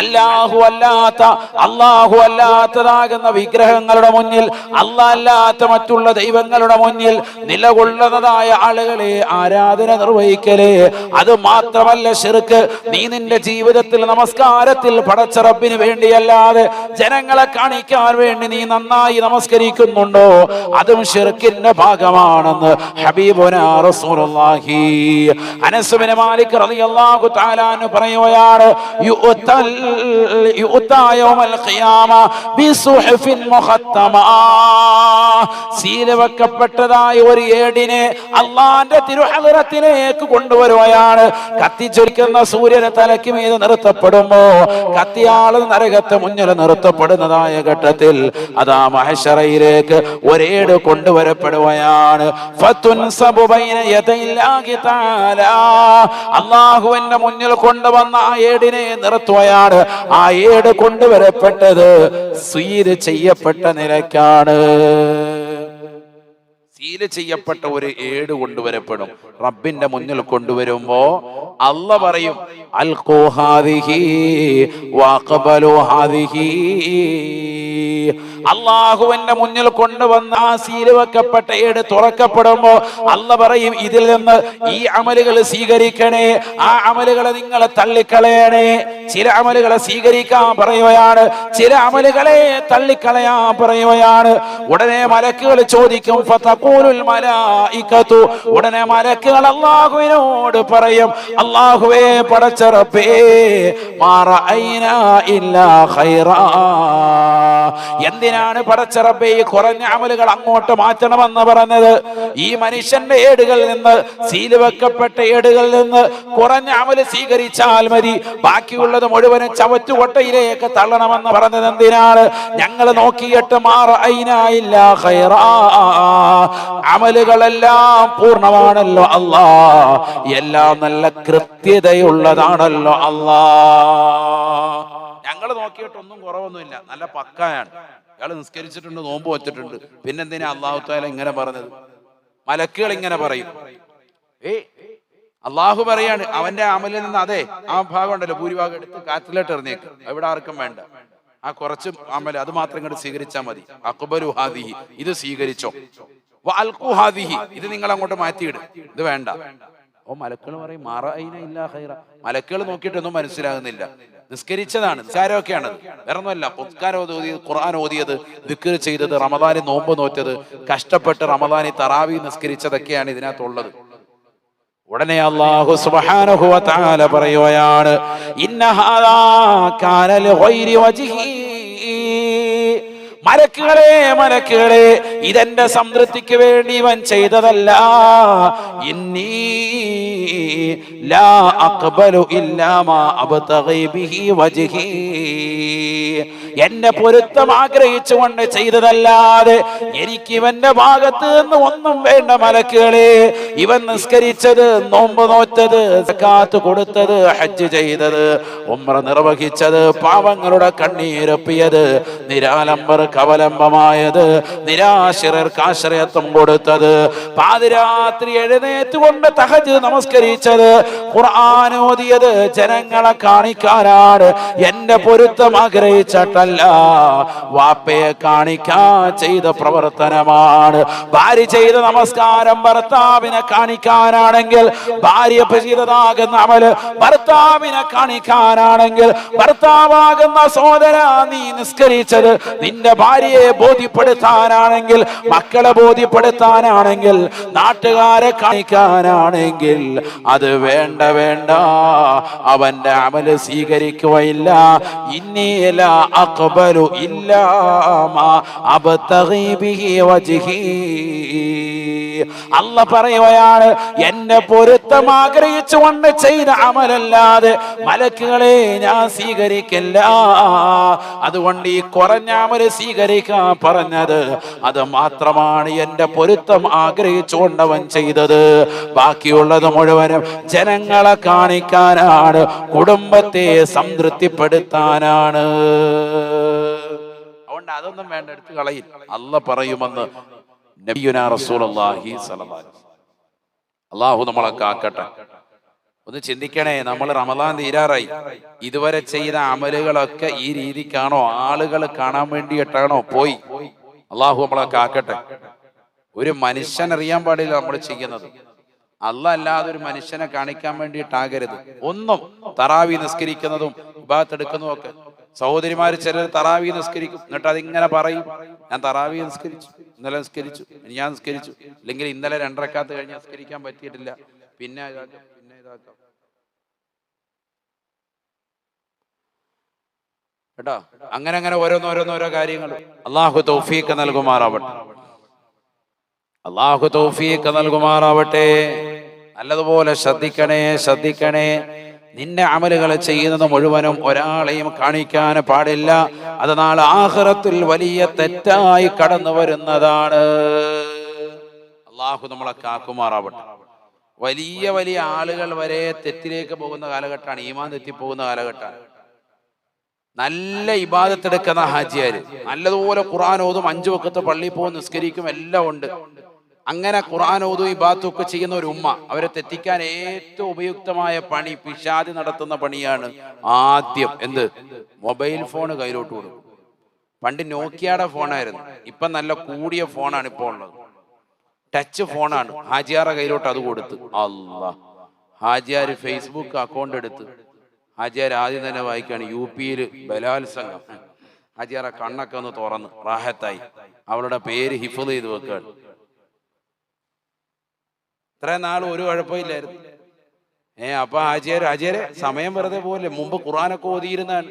അല്ലാഹു അല്ലാത്ത അല്ലാഹു അല്ലാത്തതാകുന്ന വിഗ്രഹങ്ങളുടെ മുന്നിൽ അല്ലാത്ത മറ്റുള്ള ദൈവങ്ങളുടെ മുന്നിൽ നിലകൊള്ളുന്നതായ ആളുകളെ ആരാധന നിർവഹിക്കലേ അത് മാത്രമല്ല ഷിർക്ക് നീ നിന്റെ ജീവിതത്തിൽ നമസ്കാരത്തിൽ പടച്ച റബ്ബിന് വേണ്ടിയല്ലാതെ ജനങ്ങളെ കാണിക്കാൻ വേണ്ടി നീ നന്നായി നമസ്കരിക്കുന്നുണ്ടോ? അതും ഷിർക്കിന്റെ ഭാഗമാണെന്ന് ഹബീബുന റസൂലുള്ളാഹി. അനസ് ബിൻ മാലിക് റളിയല്ലാഹു തആല അൻഹു പറയുകയാണ് യുഅത്തൽ യുഅത്താ യൗമൽ ഖിയാമ ബിസുഹഫിൻ മുഖത്തമ. സീല ഒരു ഏടിനെ അള്ളാന്റെ തിരുഹലത്തിലേക്ക് കൊണ്ടുവരുകയാണ് കത്തിച്ചൊലിക്കുന്ന സൂര്യനെ തലയ്ക്ക് മീത് നിർത്തപ്പെടുമ്പോ കത്തിയാൾ നരകത്തെ മുന്നിൽ നിർത്തപ്പെടുന്നതായ ഘട്ടത്തിൽ അതാ മഹശറയിലേക്ക് ഒരേട് കൊണ്ടുവരപ്പെടുകയാണ്. അള്ളാഹുവിന്റെ മുന്നിൽ കൊണ്ടുവന്ന ആ ഏടിനെ നിർത്തുകയാണ്. ആ ഏട് കൊണ്ടുവരപ്പെട്ടത് സ്വീര് ചെയ്യപ്പെട്ട നിലയ്ക്കാണ്. സീൽ ചെയ്യപ്പെട്ട ഒരു ഏട് കൊണ്ടുവരപ്പെടും. റബ്ബിന്റെ മുന്നിൽ കൊണ്ടുവരുമ്പോ അല്ല പറയും അൽ കോഹാദിഹി വാക്കബലോ ഹാദിഹി. അള്ളാഹുവിന്റെ മുന്നിൽ കൊണ്ടുവന്ന ആ സീൽ വെക്കപ്പെട്ട ഏട് തുറക്കപ്പെടുമ്പോ അല്ല പറയും ഇതിൽ നിന്ന് ഈ അമലുകൾ സ്വീകരിക്കണേ ആ അമലുകളെ നിങ്ങൾ തള്ളിക്കളയണേ. ചില അമലുകളെ സ്വീകരിക്കാൻ പറയുകയാണ് ചില അമലുകളെ തള്ളിക്കളയാൻ പറയുകയാണ്. ഉടനെ മലക്കുകൾ ചോദിക്കും ഉടനെ മലക്കുകൾ അള്ളാഹുവിനോട് പറയും അള്ളാഹുവേ പടച്ചറപ്പേ മാറ ഇല്ലാ എന്തിനാണ് പടച്ചറബെ ഈ കുറഞ്ഞ അമലുകൾ അങ്ങോട്ട് മാറ്റണമെന്ന് പറഞ്ഞത്? ഈ മനുഷ്യന്റെ ഏടുകളിൽ നിന്ന് സീൽ വെക്കപ്പെട്ട ഏടുകളിൽ നിന്ന് കുറഞ്ഞ അമൽ സ്വീകരിച്ചാൽ മതി. ബാക്കിയുള്ളത് മുഴുവനും ചവറ്റുകൊട്ടയിലേക്ക് തള്ളണമെന്ന് പറഞ്ഞത് എന്തിനാണ്? ഞങ്ങൾ നോക്കിയിട്ട് മാറ അയിനായില്ല. അമലുകളെല്ലാം പൂർണമാണല്ലോ അല്ലാ. എല്ലാം നല്ല കൃത്യതയുള്ളതാണല്ലോ അല്ലാ. ഞങ്ങൾ നോക്കിയിട്ടൊന്നും കുറവൊന്നുമില്ല. നല്ല പക്കായാണ്. ഇയാൾ നിസ്കരിച്ചിട്ടുണ്ട് നോമ്പ് വച്ചിട്ടുണ്ട്. പിന്നെന്തിനാ അള്ളാഹു താല ഇങ്ങനെ പറഞ്ഞത്? മലക്കുകൾ ഇങ്ങനെ പറയും. ഏ അള്ളാഹു പറയാണ് അവന്റെ അമലിൽ നിന്ന് അതെ ആ ഭാഗം ഉണ്ടല്ലോ ഭൂരിഭാഗം എടുത്ത് കാറ്റിലോട്ട് എറിഞ്ഞേക്ക്. എവിടെ ആർക്കും വേണ്ട. ആ കുറച്ച് അമൽ അത് മാത്രം ഇങ്ങോട്ട് സ്വീകരിച്ചാൽ മതി. അക്ബരു ഹാദിഹി ഇത് സ്വീകരിച്ചോ. വഅൽഖു ഹാദിഹി ഇത് നിങ്ങൾ അങ്ങോട്ട് മാറ്റിയിടും. ഇത് വേണ്ട. ഓ മലക്കുകൾ പറയും മാറ ഇല്ലാ ഖൈറ. മലക്കുകൾ നോക്കിയിട്ടൊന്നും മനസ്സിലാകുന്നില്ല. നിസ്കരിച്ചതാണ് നിസ്കാരമൊക്കെയാണ് വേറെ ഒന്നുമല്ല പുസ്കാരം ഓതിയത് ഖുർആൻ ഓതിയത് ദിക്കർ ചെയ്തത് റമദാനി നോമ്പ് നോറ്റത് കഷ്ടപ്പെട്ട് റമദാനി തറാവി നിസ്കരിച്ചതൊക്കെയാണ് ഇതിനകത്തുള്ളത്. ഉടനെ അള്ളാഹു സുബ്ഹാനഹു വ തആല പറയുകയാണ് ഇന്ന കാനൽ വജ്ഹി മലക്കുകളെ മലക്കുകളെ ഇതെന്റെ സംതൃപ്തിക്ക് വേണ്ടി ഇവൻ ചെയ്തതല്ല. ഇന്നീ ലാ അഖ്ബലു ഇല്ലാമാ വജ്ഹി. എന്നെ പൊരുത്തം ആഗ്രഹിച്ചുകൊണ്ട് ചെയ്തതല്ലാതെ എനിക്ക് ഇവന്റെ ഭാഗത്ത് നിന്ന് ഒന്നും വേണ്ട മലക്കുകളെ. ഇവൻ നിസ്കരിച്ചത് നോമ്പ് നോറ്റത് കാത്തു കൊടുത്തത് ഹജ്ജ് ചെയ്തത് ഉമ്ര നിർവഹിച്ചത് പാവങ്ങളുടെ കണ്ണീരൊപ്പിയത് നിരാലംബർ കവലംബമായത്. നിരാശ്രയർക്ക് ആശ്രയത്വം കൊടുത്തത്. പാതിരാത്രി എഴുന്നേറ്റുകൊണ്ട് തഹജ് നമസ്കരിച്ചത്. ഖുർആൻ ഓതിയത് ജനങ്ങളെ കാണിക്കാനാണ്. എന്റെ പൊരുത്തം ആഗ്രഹിച്ചിട്ടല്ല. വാപ്പയെ കാണിക്കാൻ ചെയ്ത പ്രവർത്തനമാണ്. ഭാര്യ ചെയ്ത നമസ്കാരം ഭർത്താവിനെ കാണിക്കാനാണെങ്കിൽ ഭാര്യ ചെയ്തതാകുന്ന അവൽ ഭർത്താവിനെ കാണിക്കാനാണെങ്കിൽ ഭർത്താവാകുന്ന സോദര നീ നിസ്കരിച്ചത്. നിന്റെ ഭാര്യയെ ബോധ്യപ്പെടുത്താനാണെങ്കിൽ മക്കളെ ബോധ്യപ്പെടുത്താനാണെങ്കിൽ നാട്ടുകാരെ കാണിക്കാനാണെങ്കിൽ അത് വേണ്ട വേണ്ട. അവന്റെ അമൽ സ്വീകരിക്കുകയില്ല. ഇന്നീല അക്ബലു ഇല്ലാമ അബ്തഗി ബിഹി വജ്ഹി. അല്ല പറയുകയാണ് എന്നെ പൊരുത്തം ആഗ്രഹിച്ചുകൊണ്ട് ചെയ്ത അമലല്ലാതെ മലക്കുകളെ ഞാൻ സ്വീകരിക്കില്ല. അതുകൊണ്ട് ഈ കുറഞ്ഞ അമൽ സ്വീകരിക്കാൻ പറഞ്ഞത്. അത് മാത്രമാണ് എന്റെ പൊരുത്തം ആഗ്രഹിച്ചു കൊണ്ടവൻ ചെയ്തത്. ബാക്കിയുള്ളത് മുഴുവനും ജനങ്ങളെ കാണിക്കാനാണ് കുടുംബത്തെ സംതൃപ്തിപ്പെടുത്താനാണ്. അതുകൊണ്ട് അതൊന്നും വേണ്ട എടുത്ത് കളയിൽ അല്ല പറയുമെന്ന് അള്ളാഹു നമ്മളെ കാക്കട്ടെ. ഒന്ന് ചിന്തിക്കണേ നമ്മൾ റമദാൻ തീരാറായി. ഇതുവരെ ചെയ്ത അമലുകളൊക്കെ ഈ രീതിക്കാണോ? ആളുകൾ കാണാൻ വേണ്ടിയിട്ടാണോ? പോയി. അള്ളാഹു നമ്മളെ കാക്കട്ടെ. ഒരു മനുഷ്യൻ അറിയാൻ പാടില്ല നമ്മൾ ചെയ്യുന്നത്. അല്ല അല്ലാതെ ഒരു മനുഷ്യനെ കാണിക്കാൻ വേണ്ടിയിട്ടാകരുത്. ഒന്നും തറാവി നിസ്കരിക്കുന്നതും വിഭാഗത്തെടുക്കുന്നതും ഒക്കെ. സഹോദരിമാർ ചിലർ തറാവി നിസ്കരിക്കും. എന്നിട്ട് അതിങ്ങനെ പറയും ഞാൻ തറാവി നിസ്കരിച്ചു ഇന്നലെ നിസ്കരിച്ചു ഞാൻ നിസ്കരിച്ചു. അല്ലെങ്കിൽ ഇന്നലെ രണ്ടരക്കാത്ത് കഴിഞ്ഞ് നിസ്കരിക്കാൻ പറ്റിയിട്ടില്ല. പിന്നെ പിന്നെ ഇതാക്കാം. കേട്ടോ? അങ്ങനെ അങ്ങനെ ഓരോന്നോരോന്നോരോ കാര്യങ്ങൾ അള്ളാഹു തൗഫീഖ് നൽകുമാറാവട്ടെ. അള്ളാഹു തൗഫീഖ് നൽകുമാറാവട്ടെ. നല്ലതുപോലെ ശ്രദ്ധിക്കണേ ശ്രദ്ധിക്കണേ. നിന്റെ അമലുകൾ ചെയ്യുന്നത് മുഴുവനും ഒരാളെയും കാണിക്കാൻ പാടില്ല. അത് നാളെ ആഹ്റത്തിൽ വലിയ തെറ്റായി കടന്നു വരുന്നതാണ്. അള്ളാഹു നമ്മളെ കാക്കുമാറാവട്ടെ. വലിയ വലിയ ആളുകൾ വരെ തെറ്റിലേക്ക് പോകുന്ന കാലഘട്ടമാണ്. ഈമാൻ തെറ്റിപ്പോകുന്ന കാലഘട്ടമാണ്. നല്ല ഇബാദത്തെടുക്കുന്ന ഹാജിയാര്. നല്ലതുപോലെ ഖുർആൻ ഓതും അഞ്ചു വക്കത്ത് പള്ളിയിൽ പോകും നിസ്കരിക്കും എല്ലാം ഉണ്ട്. അങ്ങനെ ഇബാദത്തും ഒക്കെ ചെയ്യുന്ന ഒരു ഉമ്മ. അവരെ തെറ്റിക്കാൻ ഏറ്റവും ഉപയുക്തമായ പണി പിശാദി നടത്തുന്ന പണിയാണ് ആദ്യം എന്ത്? മൊബൈൽ ഫോൺ കയ്യിലോട്ട് കൊടുക്കും. പണ്ട് നോക്കിയാടെ ഫോണായിരുന്നു. ഇപ്പൊ നല്ല കൂടിയ ഫോണാണ് ഇപ്പോൾ ഉള്ളത്. ടച്ച് ഫോണാണ്. ഹാജിയാറ കയ്യിലോട്ട് അത് കൊടുത്ത്. അല്ല ഹാജിയാർ ഫേസ്ബുക്ക് അക്കൗണ്ട് എടുത്ത്. ഹാജിയാർ ആദ്യം തന്നെ വായിക്കുകയാണ് യു പിയിൽ ബലാത്സംഗം. ഹാജിയാറെ കണ്ണൊക്കെ ഒന്ന് തുറന്ന് റാഹത്തായി. അവളുടെ പേര് ഹിഫുദ് ചെയ്ത് വെക്കുകയാണ്. ഇത്രയും നാൾ ഒരു കുഴപ്പമില്ലായിരുന്നു. ഏ അപ്പൊ ആചാര്യ ആചാര്യ സമയം വെറുതെ പോലെ മുമ്പ് ഖുറാനൊക്കെ ഓതിയിരുന്നാണ്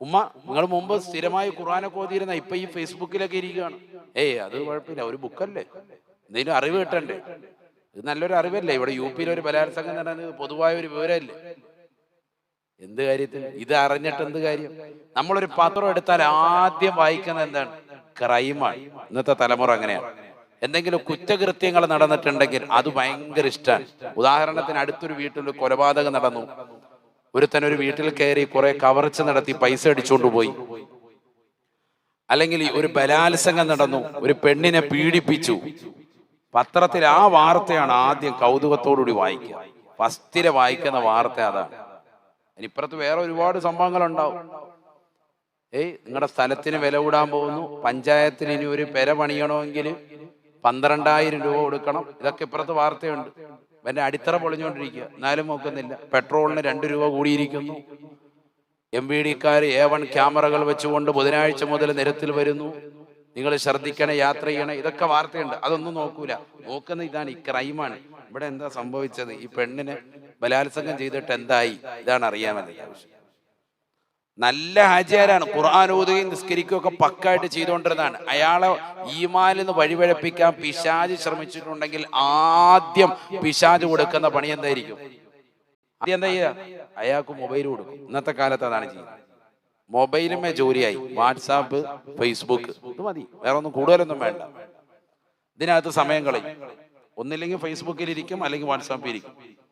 ഉമ്മ നിങ്ങൾ മുമ്പ് സ്ഥിരമായി ഖുറാനൊക്കെ ഓതിയിരുന്ന ഇപ്പൊ ഈ ഫേസ്ബുക്കിലൊക്കെ ഇരിക്കുകയാണ്. ഏയ് അത് കുഴപ്പമില്ല ഒരു ബുക്കല്ലേ? എന്തെങ്കിലും അറിവ് കിട്ടണ്ടേ? ഇത് നല്ലൊരു അറിവല്ലേ? ഇവിടെ യു പിയിൽ ഒരു ബലാത്സംഗം നടന്നത് പൊതുവായ ഒരു വിവരമല്ലേ? എന്ത് കാര്യത്തിന് ഇത് അറിഞ്ഞിട്ട് എന്ത് കാര്യം? നമ്മളൊരു പത്രം എടുത്താൽ ആദ്യം വായിക്കുന്നത് എന്താണ്? ക്രൈമാണ് ഇന്നത്തെ തലമുറ അങ്ങനെയാണ്. എന്തെങ്കിലും കുറ്റകൃത്യങ്ങൾ നടന്നിട്ടുണ്ടെങ്കിൽ അത് ഭയങ്കര ഇഷ്ടമാണ് ഉദാഹരണത്തിന് അടുത്തൊരു വീട്ടിൽ കൊലപാതകം നടന്നു. ഒരുത്തൻ ഒരു വീട്ടിൽ കയറി കുറെ കവർച്ച നടത്തി പൈസ അടിച്ചുകൊണ്ട് പോയി. അല്ലെങ്കിൽ ഒരു ബലാത്സംഗം നടന്നു. ഒരു പെണ്ണിനെ പീഡിപ്പിച്ചു. പത്രത്തിൽ ആ വാർത്തയാണ് ആദ്യം കൗതുകത്തോടുകൂടി വായിക്കുക. ഫസ്റ്റിലെ വായിക്കുന്ന വാർത്ത അതാണ് ഇപ്പുറത്ത് വേറെ ഒരുപാട് സംഭവങ്ങൾ ഉണ്ടാവും ഏയ് നിങ്ങളുടെ സ്ഥലത്തിന് വില കൂടാൻ പോകുന്നു. പഞ്ചായത്തിന് ഇനി ഒരു പെര പണിയണമെങ്കിൽ പന്ത്രണ്ടായിരം രൂപ കൊടുക്കണം. ഇതൊക്കെ ഇപ്പുറത്ത് വാർത്തയുണ്ട്. എന്റെ അടിത്തറ പൊളിഞ്ഞുകൊണ്ടിരിക്കുക. എന്നാലും നോക്കുന്നില്ല. പെട്രോളിന് രണ്ട് രൂപ കൂടിയിരിക്കുന്നു. എം വി ഡിക്കാർ എ വൺ ക്യാമറകൾ വെച്ചുകൊണ്ട് ബുധനാഴ്ച മുതൽ നിരത്തിൽ വരുന്നു. നിങ്ങൾ ശ്രദ്ധിക്കണേ യാത്ര ചെയ്യണേ. ഇതൊക്കെ വാർത്തയുണ്ട്. അതൊന്നും നോക്കൂല. നോക്കുന്ന ഇതാണ് ഈ ക്രൈമാണ്. ഇവിടെ എന്താ സംഭവിച്ചത്? ഈ പെണ്ണിനെ ബലാത്സംഗം ചെയ്തിട്ട് എന്തായി? ഇതാണ് അറിയാമെന്ന് ആവശ്യം. നല്ല ഹാജിയാരാണ്. ഖുർആൻ ഓതുകയും നിസ്കരിക്കുകയും ഒക്കെ പക്കായിട്ട് ചെയ്തുകൊണ്ടിരുന്നതാണ്. അയാളെ ഈമാനിൽ നിന്ന് വഴിപഴപ്പിക്കാൻ പിശാജ് ശ്രമിച്ചിട്ടുണ്ടെങ്കിൽ ആദ്യം പിശാജ് കൊടുക്കുന്ന പണി എന്തായിരിക്കും? ആദ്യം എന്താ ചെയ്യുക? അയാൾക്ക് മൊബൈൽ കൊടുക്കും. ഇന്നത്തെ കാലത്ത് അതാണ് ചെയ്യുന്നത്. മൊബൈലുമേ ജോലിയായി. WhatsApp Facebook. ഇത് മതി. വേറെ ഒന്നും കൂടുതലൊന്നും വേണ്ട. ഇതിനകത്ത് സമയം കളയും. ഒന്നില്ലെങ്കിൽ ഫേസ്ബുക്കിൽ ഇരിക്കും അല്ലെങ്കിൽ വാട്സാപ്പിൽ ഇരിക്കും.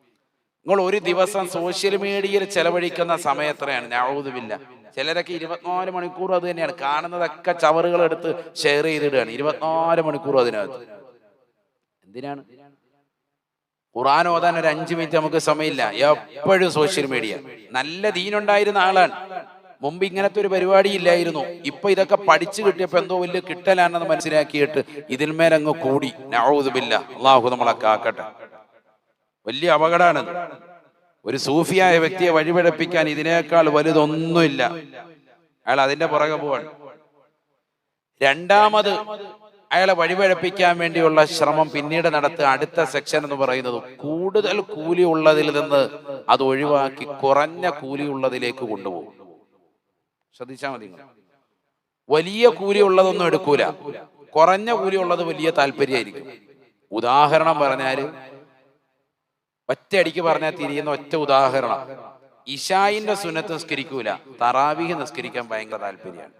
നിങ്ങൾ ഒരു ദിവസം സോഷ്യൽ മീഡിയയിൽ ചെലവഴിക്കുന്ന സമയം എത്രയാണ് ഞാവതുമില്ല ചിലരൊക്കെ ഇരുപത്തിനാല് മണിക്കൂർ അത് തന്നെയാണ്. കാണുന്നതൊക്കെ ചവറുകൾ എടുത്ത് ഷെയർ ചെയ്തിടുകയാണ്. ഇരുപത്തിനാല് മണിക്കൂർ അതിനകത്ത്. എന്തിനാണ്? ഖുറാൻ ഓതാൻ ഒരു അഞ്ച് മിനിറ്റ് നമുക്ക് സമയമില്ല. എപ്പോഴും സോഷ്യൽ മീഡിയ നല്ല ദീനുണ്ടായിരുന്ന ആളാണ്. മുമ്പ് ഇങ്ങനത്തെ ഒരു പരിപാടി ഇല്ലായിരുന്നു. ഇപ്പൊ ഇതൊക്കെ പഠിച്ചു കിട്ടിയപ്പോ എന്തോ വലിയ കിട്ടലാണെന്ന് മനസ്സിലാക്കിയിട്ട് ഇതിന്മേലങ്ങ് കൂടി. നൗദുബില്ല. അള്ളാഹു നമ്മളെ കാക്കട്ടെ. വലിയ അപകടമാണ്. ഒരു സൂഫിയായ വ്യക്തിയെ വഴിപഴപ്പിക്കാൻ ഇതിനേക്കാൾ വലുതൊന്നുമില്ല. അയാൾ അതിന്റെ പുറകെ പോവാണ്. രണ്ടാമത് അയാളെ വഴിപഴപ്പിക്കാൻ വേണ്ടിയുള്ള ശ്രമം പിന്നീട് നടത്തുക അടുത്ത സെക്ഷൻ എന്ന് പറയുന്നത് കൂടുതൽ കൂലി ഉള്ളതിൽ നിന്ന് അത് ഒഴിവാക്കി കുറഞ്ഞ കൂലി ഉള്ളതിലേക്ക് കൊണ്ടുപോകും. ശ്രദ്ധിച്ചാൽ മതി വലിയ കൂലി ഉള്ളതൊന്നും എടുക്കൂല. കുറഞ്ഞ കൂലി ഉള്ളത് വലിയ താല്പര്യമായിരിക്കും. ഉദാഹരണം പറഞ്ഞാൽ ഒറ്റയടിക്ക് പറഞ്ഞാൽ തിരിയുന്ന ഒറ്റ ഉദാഹരണം. ഇഷായിന്റെ സുന്നത്ത് നിസ്കരിക്കൂല. തറാവിഹ് നിസ്കരിക്കാൻ ഭയങ്കര താല്പര്യമാണ്.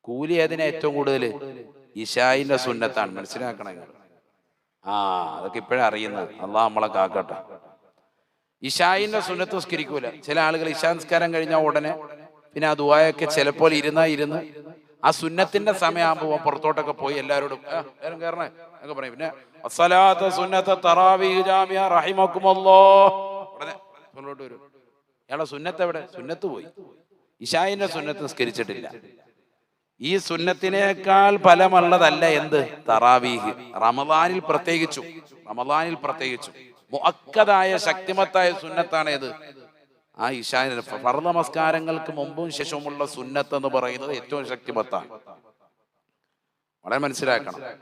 കൂലി ഏതിനാ ഏറ്റവും കൂടുതൽ? ഇഷായിന്റെ സുന്നത്താണ്. മനസ്സിലാക്കണേ? ആ അതൊക്കെ ഇപ്പോഴാണ് അറിയുന്നത്. അള്ളാഹ് നമ്മളെ കാക്കട്ടെ. ഇഷായിന്റെ സുന്നത്ത് നിസ്കരിക്കൂല. ചില ആളുകൾ ഇഷാ നിസ്കാരം കഴിഞ്ഞാൽ ഉടനെ പിന്നെ ആ ദുവായൊക്കെ ചിലപ്പോൾ ഇരുന്നാ ഇരുന്ന് ആ സുന്നത്തിന്റെ സമയമാകുമ്പോൾ പുറത്തോട്ടൊക്കെ പോയി എല്ലാവരോടും "ആ, എല്ലാവരും കയറണേ പറയും. പിന്നെ അസലാത്ത സുന്നത്ത ജാമിയ റഹിമക്കുമല്ലോ മുന്നോട്ട് വരും. ഇയാളെ സുന്നത്ത് എവിടെ? സുന്നത്ത് പോയി. ഇഷായിന്റെ സുന്നത്ത് നിസ്കരിച്ചിട്ടില്ല. ഈ സുന്നത്തിനേക്കാൾ ഫലമുള്ളതല്ല എന്ത്? തറാവീഹ്. റമദാനിൽ പ്രത്യേകിച്ചു റമദാനിൽ പ്രത്യേകിച്ചു. മുഅക്കദായ ശക്തിമത്തായ സുന്നത്താണ് ഏത് ആ ഇഷാനിൽ ഫർദ നമസ്കാരങ്ങൾക്ക് മുമ്പും ശേഷവുമുള്ള സുന്നത്ത് എന്ന് പറയുന്നത് ഏറ്റവും ശക്തിമത്താണ്. വളരെ മനസ്സിലാക്കണം.